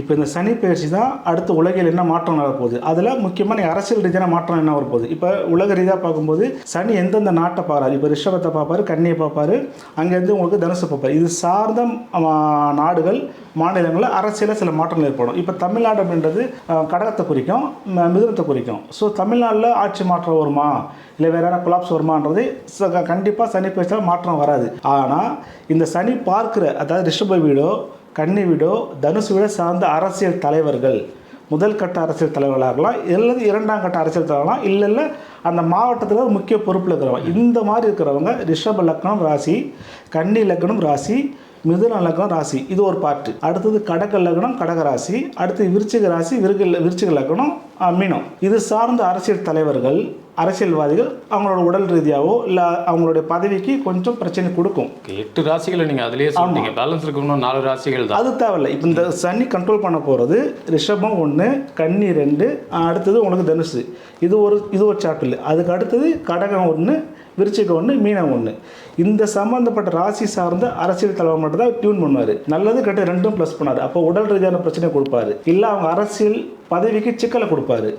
இப்போ இந்த சனி பயிற்சி தான் அடுத்து உலகில் என்ன மாற்றம் நடப்போகுது அதில் முக்கியமான அரசியல் ரீதியான மாற்றம் என்ன வரப்போகுது? இப்போ உலக ரீதியாக பார்க்கும்போது சனி எந்தெந்த நாட்டை பார்க்குறாரு? இப்போ ரிஷபத்தை பார்ப்பாரு கண்ணியை பார்ப்பார் அங்கேருந்து உங்களுக்கு தனுசு பார்ப்பார். இது சார்ந்த நாடுகள் மாநிலங்களில் அரசியலில் சில மாற்றங்கள் ஏற்படும். இப்போ தமிழ்நாடு அப்படின்றது கடகத்தை குறிக்கும் மிதுனத்தை குறிக்கும். ஸோ தமிழ்நாட்டில் ஆட்சி மாற்றம் வருமா? இல்லை வேற யாராவது குலாப்ஸ் வருமான்றது கண்டிப்பாக சனி பயிற்சியால் மாற்றம் வராது. ஆனால் இந்த சனி பார்க்குற அதாவது ரிஷப வீடோ கன்னிவிடோ தனுசு விட சார்ந்த அரசியல் தலைவர்கள். முதல் கட்ட அரசியல் தலைவர்களாக இருக்கலாம் அல்லது இரண்டாம் கட்ட அரசியல் தலைவர்களாம் இல்லை இல்லை அந்த மாவட்டத்தில் முக்கிய பொறுப்பில் இருக்கிறவங்க. இந்த மாதிரி இருக்கிறவங்க ரிஷப லக்னம் ராசி கன்னி லக்னம் ராசி மிதுன லக்னம் ராசி. இது ஒரு பார்ட்டு அடுத்தது கடக லக்னம் கடக ராசி. அடுத்து விருச்சிக ராசி விருக விருச்சிக லக்னம் மீனம். இது சார்ந்த அரசியல் தலைவர்கள் அரசியல்வாதிகள் அவங்களோட உடல் ரீதியாவோ இல்லை அவங்களுடைய பதவிக்கு கொஞ்சம் பிரச்சனை கொடுக்கும். எட்டு ராசிகளை நீங்க அதுலயே சொன்னீங்க பேலன்ஸ் இருக்க இன்னும் நாலு ராசிகள் அது தேவையில்லை. இப்போ இந்த சனி கண்ட்ரோல் பண்ண போகிறது ரிஷபம் ஒன்று கன்னி ரெண்டு அடுத்தது உங்களுக்கு தனுசு. இது ஒரு இது ஒரு சாப்டர் அதுக்கு அடுத்தது கடகம் ஒன்று விருச்சிகம் ஒன்று மீனம் ஒன்று இந்த சம்மந்தப்பட்ட ராசி சார்ந்த அரசியல் தலைவர் மட்டும் தான் டியூன் பண்ணுவார். நல்லது கெட்ட ரெண்டும் ப்ளஸ் பண்ணார். அப்போ உடல் ரீதியான பிரச்சனை கொடுப்பாரு. இல்லை அவங்க அரசியல் பதவிக்கு சிக்கலை கொடுப்பாரு.